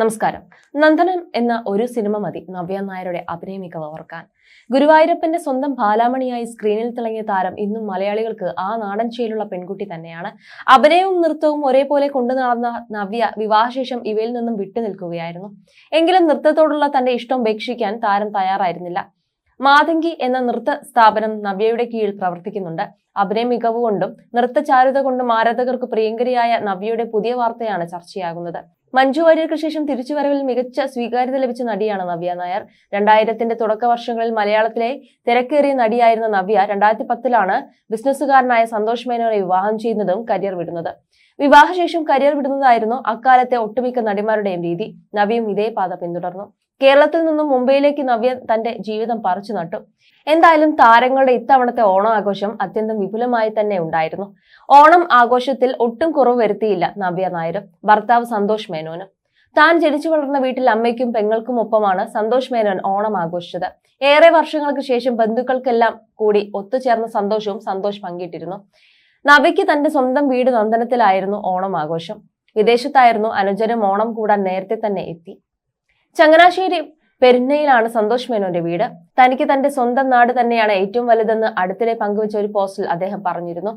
നമസ്കാരം. നന്ദനം എന്ന ഒരു സിനിമ മതി നവ്യ നായരുടെ അഭിനയ മികവ് ഓർക്കാൻ. ഗുരുവായൂരപ്പന്റെ സ്വന്തം ബാലാമണിയായി സ്ക്രീനിൽ തിളങ്ങിയ താരം ഇന്നും മലയാളികൾക്ക് ആ നാടൻ ശൈലുള്ള പെൺകുട്ടി തന്നെയാണ്. അഭിനയവും നൃത്തവും ഒരേപോലെ കൊണ്ടു നടന്ന നവ്യ വിവാഹശേഷം ഇവയിൽ നിന്നും വിട്ടുനിൽക്കുകയായിരുന്നു എങ്കിലും നൃത്തത്തോടുള്ള തന്റെ ഇഷ്ടം ഉപേക്ഷിക്കാൻ താരം തയ്യാറായിരുന്നില്ല. മാതങ്കി എന്ന നൃത്ത സ്ഥാപനം നവ്യയുടെ കീഴിൽ പ്രവർത്തിക്കുന്നുണ്ട്. അഭിനയ മികവ് കൊണ്ടും നൃത്തചാരുത കൊണ്ടും ആരാധകർക്ക് പ്രിയങ്കരിയായ നവ്യയുടെ പുതിയ വാർത്തയാണ് ചർച്ചയാകുന്നത്. മഞ്ജു വാര്യർക്ക് ശേഷം തിരിച്ചുവരവിൽ മികച്ച സ്വീകാര്യത ലഭിച്ച നടിയാണ് നവ്യ നായർ. രണ്ടായിരത്തിന്റെ തുടക്ക വർഷങ്ങളിൽ മലയാളത്തിലെ തിരക്കേറിയ നടിയായിരുന്ന നവ്യ രണ്ടായിരത്തി പത്തിലാണ് ബിസിനസ്സുകാരനായ സന്തോഷ് മേനോനെ വിവാഹം ചെയ്യുന്നതും കരിയർ വിടുന്നത്. വിവാഹശേഷം കരിയർ വിടുന്നതായിരുന്നു അക്കാലത്തെ ഒട്ടുമിക്ക നടിമാരുടെയും രീതി. നവ്യയും ഇതേ പാത പിന്തുടർന്നു. കേരളത്തിൽ നിന്നും മുംബൈയിലേക്ക് നവ്യ തന്റെ ജീവിതം പറിച്ചു നട്ടു. എന്തായാലും താരങ്ങളുടെ ഇത്തവണത്തെ ഓണം ആഘോഷം അത്യന്തം വിപുലമായി തന്നെ ഉണ്ടായിരുന്നു. ഓണം ആഘോഷത്തിൽ ഒട്ടും കുറവ് വരുത്തിയില്ല നവ്യ നായർ ഭർത്താവ് സന്തോഷ് മേനോനും. താൻ ജനിച്ചു വളർന്ന വീട്ടിൽ അമ്മയ്ക്കും പെങ്ങൾക്കും ഒപ്പമാണ് സന്തോഷ് മേനോൻ ഓണം ആഘോഷിച്ചത്. ഏറെ വർഷങ്ങൾക്ക് ശേഷം ബന്ധുക്കൾക്കെല്ലാം കൂടി ഒത്തുചേർന്ന സന്തോഷവും സന്തോഷ് പങ്കിട്ടിരുന്നു. നവ്യയ്ക്ക് തന്റെ സ്വന്തം വീട് നന്ദനത്തിലായിരുന്നു ഓണം ആഘോഷം. വിദേശത്തായിരുന്നു അനുജനും ഓണം കൂടാൻ നേരത്തെ തന്നെ എത്തി. ചങ്ങനാശ്ശേരി പെരുന്നയിലാണ് സന്തോഷ് മേനോന്റെ വീട്. തനിക്ക് തന്റെ സ്വന്തം നാട് തന്നെയാണ് ഏറ്റവും വലുതെന്ന് അടുത്തിടെ പങ്കുവച്ച ഒരു പോസ്റ്റിൽ അദ്ദേഹം പറഞ്ഞിരുന്നു.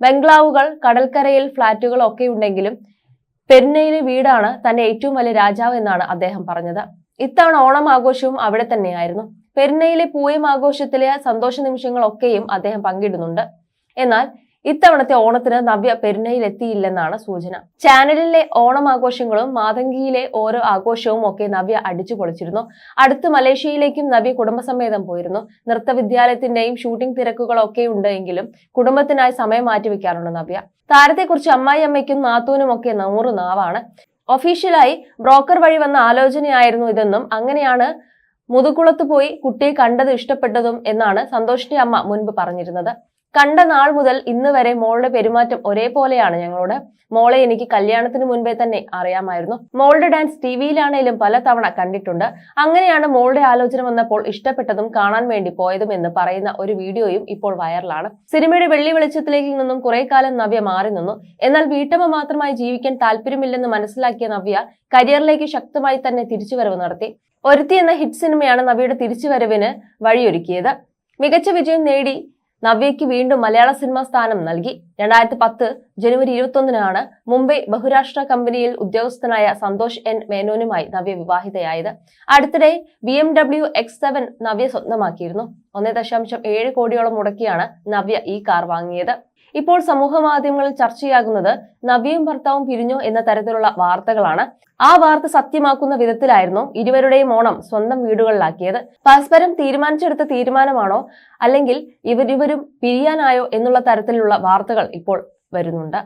ബംഗ്ലാവുകൾ കടൽക്കരയിൽ ഫ്ളാറ്റുകൾ ഒക്കെ ഉണ്ടെങ്കിലും പെരുന്നയിലെ വീടാണ് തന്റെ ഏറ്റവും വലിയ രാജാവ് എന്നാണ് അദ്ദേഹം പറഞ്ഞത്. ഇത്തവണ ഓണം ആഘോഷവും അവിടെ തന്നെയായിരുന്നു. പെരുന്നയിലെ പൂയം ആഘോഷത്തിലെ സന്തോഷ നിമിഷങ്ങളൊക്കെയും അദ്ദേഹം പങ്കിടുന്നുണ്ട്. എന്നാൽ ഇത്തവണത്തെ ഓണത്തിന് നവ്യ പെരുന്നയിൽ എത്തിയില്ലെന്നാണ് സൂചന. ചാനലിലെ ഓണം ആഘോഷങ്ങളും മാതങ്കിയിലെ ഓരോ ആഘോഷവും ഒക്കെ നവ്യ അടിച്ചു പൊളിച്ചിരുന്നു. അടുത്ത് മലേഷ്യയിലേക്കും നവ്യ കുടുംബസമേതം പോയിരുന്നു. നൃത്തവിദ്യാലയത്തിന്റെയും ഷൂട്ടിംഗ് തിരക്കുകളൊക്കെ ഉണ്ടെങ്കിലും കുടുംബത്തിനായി സമയം മാറ്റിവെക്കാറുണ്ട് നവ്യ. താരത്തെക്കുറിച്ച് അമ്മായി അമ്മയ്ക്കും നാത്തൂനും ഒക്കെ നൂറ് നാവാണ്. ഒഫീഷ്യലായി ബ്രോക്കർ വഴി വന്ന ആലോചനയായിരുന്നു ഇതെന്നും അങ്ങനെയാണ് മുതുകുളത്ത് പോയി കുട്ടിയെ കണ്ടത് ഇഷ്ടപ്പെട്ടതും എന്നാണ് സന്തോഷിന്റെ അമ്മ മുൻപ് പറഞ്ഞിരുന്നത്. കണ്ട നാൾ മുതൽ ഇന്ന് വരെ മോളുടെ പെരുമാറ്റം ഒരേപോലെയാണ് ഞങ്ങളോട്. മോളെ എനിക്ക് കല്യാണത്തിന് മുൻപേ തന്നെ അറിയാമായിരുന്നു. മോളുടെ ഡാൻസ് ടി വിയിലാണേലും പല തവണ കണ്ടിട്ടുണ്ട്. അങ്ങനെയാണ് മോളുടെ ആലോചന വന്നപ്പോൾ ഇഷ്ടപ്പെട്ടതും കാണാൻ വേണ്ടി പോയതും എന്ന് പറയുന്ന ഒരു വീഡിയോയും ഇപ്പോൾ വൈറലാണ്. സിനിമയുടെ വെള്ളി വെളിച്ചത്തിലേക്ക് നിന്നും കുറെ കാലം നവ്യ മാറി നിന്നു. എന്നാൽ വീട്ടമ്മ മാത്രമായി ജീവിക്കാൻ താല്പര്യമില്ലെന്ന് മനസ്സിലാക്കിയ നവ്യ കരിയറിലേക്ക് ശക്തമായി തന്നെ തിരിച്ചുവരവ് നടത്തി. ഒരുത്തി എന്ന ഹിറ്റ് സിനിമയാണ് നവ്യയുടെ തിരിച്ചുവരവിന് വഴിയൊരുക്കിയത്. മികച്ച വിജയം നേടി നവ്യയ്ക്ക് വീണ്ടും മലയാള സിനിമാ സ്ഥാനം നൽകി. രണ്ടായിരത്തി പത്ത് ജനുവരി ഇരുപത്തൊന്നിനാണ് മുംബൈ ബഹുരാഷ്ട്ര കമ്പനിയിൽ ഉദ്യോഗസ്ഥനായ സന്തോഷ് എൻ മേനോനുമായി നവ്യ വിവാഹിതയായത്. അടുത്തിടെ B M W X seven Navya സ്വന്തമാക്കിയിരുന്നു. ഒന്നേ ദശാംശം ഏഴ് കോടിയോളം മുടക്കിയാണ് നവ്യ ഈ കാർ വാങ്ങിയത്. ഇപ്പോൾ സമൂഹ മാധ്യമങ്ങളിൽ ചർച്ചയാകുന്നത് നവ്യയും ഭർത്താവും പിരിഞ്ഞു എന്ന തരത്തിലുള്ള വാർത്തകളാണ്. ആ വാർത്ത സത്യമാക്കുന്ന വിധത്തിലായിരുന്നു ഇരുവരുടെയും ഓണം സ്വന്തം വീടുകളിലാക്കിയത്. പരസ്പരം തീരുമാനിച്ചെടുത്ത തീരുമാനമാണോ അല്ലെങ്കിൽ ഇവരിവരും പിരിയാനായോ എന്നുള്ള തരത്തിലുള്ള വാർത്തകൾ ഇപ്പോൾ വരുന്നുണ്ട്.